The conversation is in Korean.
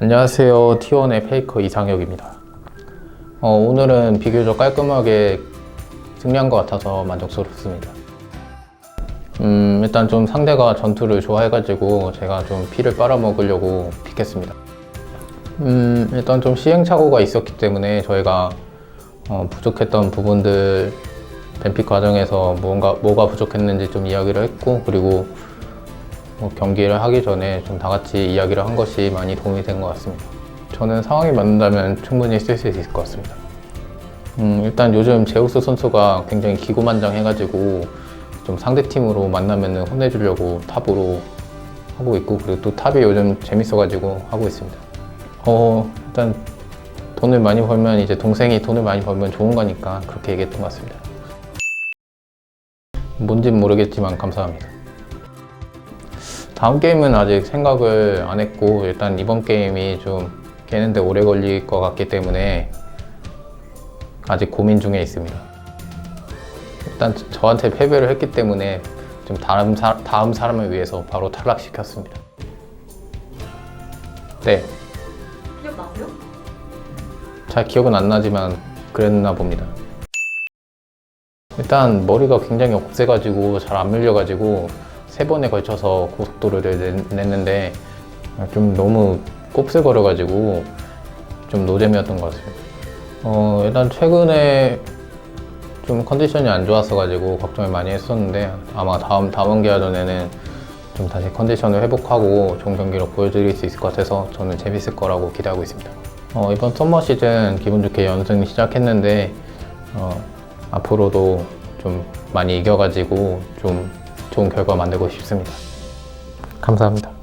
안녕하세요. T1의 페이커 이상혁입니다. 어, 오늘은 비교적 깔끔하게 승리한 것 같아서 만족스럽습니다. 음, 일단 좀 상대가 전투를 좋아해가지고 제가 좀 피를 빨아먹으려고 픽했습니다. 음, 일단 좀 시행착오가 있었기 때문에 저희가 어, 부족했던 부분들 뱀픽 과정에서 뭔가 뭐가 부족했는지 좀 이야기를 했고 그리고 뭐 경기를 하기 전에 좀 다 같이 이야기를 한 것이 많이 도움이 된 것 같습니다. 저는 상황이 맞는다면 충분히 쓸 수 있을 것 같습니다. 음, 일단 요즘 제우스 선수가 굉장히 기고만장해가지고 좀 상대 팀으로 만나면 혼내주려고 탑으로 하고 있고 그리고 또 탑이 요즘 재밌어가지고 하고 있습니다. 어 일단 돈을 많이 벌면 이제 동생이 돈을 많이 벌면 좋은 거니까 그렇게 얘기했던 것 같습니다. 뭔진 모르겠지만 감사합니다. 다음 게임은 아직 생각을 안 했고 일단 이번 게임이 좀 깨는데 오래 걸릴 것 같기 때문에 아직 고민 중에 있습니다. 일단 저- 저한테 패배를 했기 때문에 좀 다음 사, 다음 사람을 위해서 바로 탈락시켰습니다. 네, 기억나세요? 잘 기억은 안 나지만 그랬나 봅니다. 일단 머리가 굉장히 억세가지고 잘 안 밀려가지고 세 번에 걸쳐서 고속도로를 냈- 냈는데 좀 너무 곱슬거려가지고 좀 노잼이었던 것 같습니다. 어, 일단 최근에 좀 컨디션이 안 좋았어가지고 걱정을 많이 했었는데 아마 다음 다음 기아 전에는 좀 다시 컨디션을 회복하고 좋은 경기로 보여드릴 수 있을 것 같아서 저는 재밌을 거라고 기대하고 있습니다. 어, 이번 썸머 시즌 기분 좋게 연승 시작했는데 어, 앞으로도 좀 많이 이겨가지고 좀 좋은 결과 만들고 싶습니다. 감사합니다.